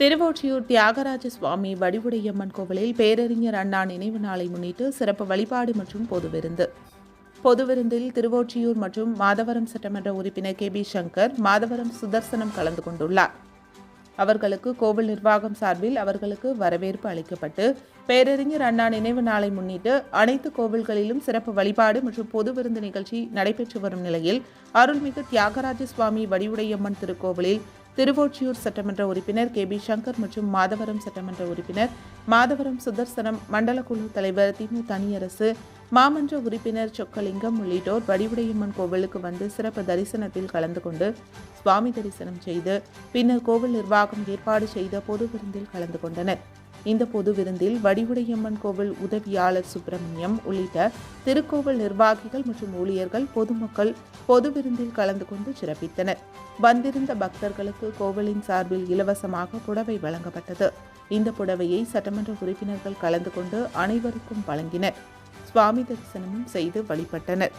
திருவொற்றியூர் தியாகராஜ சுவாமி வடிவுடையம்மன் கோவிலில் பேரறிஞர் அண்ணா நினைவு நாளை முன்னிட்டு சிறப்பு வழிபாடு மற்றும் பொது விருந்து. பொது விருந்தில் திருவொற்றியூர் மற்றும் மாதவரம் சட்டமன்ற உறுப்பினர் கே பி சங்கர் மாதவரம் சுதர்சனம் கலந்து கொண்டுள்ளார். அவர்களுக்கு கோவில் நிர்வாகம் சார்பில் அவர்களுக்கு வரவேற்பு அளிக்கப்பட்டு பேரறிஞர் அண்ணா நினைவு நாளை முன்னிட்டு அனைத்து கோவில்களிலும் சிறப்பு வழிபாடு மற்றும் பொது விருந்து நிகழ்ச்சி நடைபெற்று வரும் நிலையில் அருள்மிகு தியாகராஜ சுவாமி வடிவுடையம்மன் திருக்கோவிலில் திருவொற்றியூர் சட்டமன்ற உறுப்பினர் கே பி சங்கர் மற்றும் மாதவரம் சட்டமன்ற உறுப்பினர் மாதவரம் சுதர்சனம் மண்டலக்குழு தலைவர் திமு தனியரசு மாமன்ற உறுப்பினர் சொக்கலிங்கம் உள்ளிட்டோர் வடிவுடையம்மன் கோவிலுக்கு வந்து சிறப்பு தரிசனத்தில் கலந்து கொண்டு சுவாமி தரிசனம் செய்து பின்னர் கோவில் நிர்வாகம் ஏற்பாடு செய்த பொது விருந்தில் கலந்து கொண்டனர். இந்த பொது விருந்தில் வடிவுடையம்மன் கோவில் உதவியாளர் சுப்பிரமணியம் உள்ளிட்ட திருக்கோவில் நிர்வாகிகள் மற்றும் ஊழியர்கள் பொதுமக்கள் பொது விருந்தில் கலந்து கொண்டு சிறப்பித்தனர். வந்திருந்த பக்தர்களுக்கு கோவிலின் சார்பில் இலவசமாக புடவை வழங்கப்பட்டது. இந்த புடவையை சட்டமன்ற உறுப்பினர்கள் கலந்து கொண்டு அனைவருக்கும் வழங்கினர். சுவாமி தரிசனமும் செய்து வழிபட்டனர்.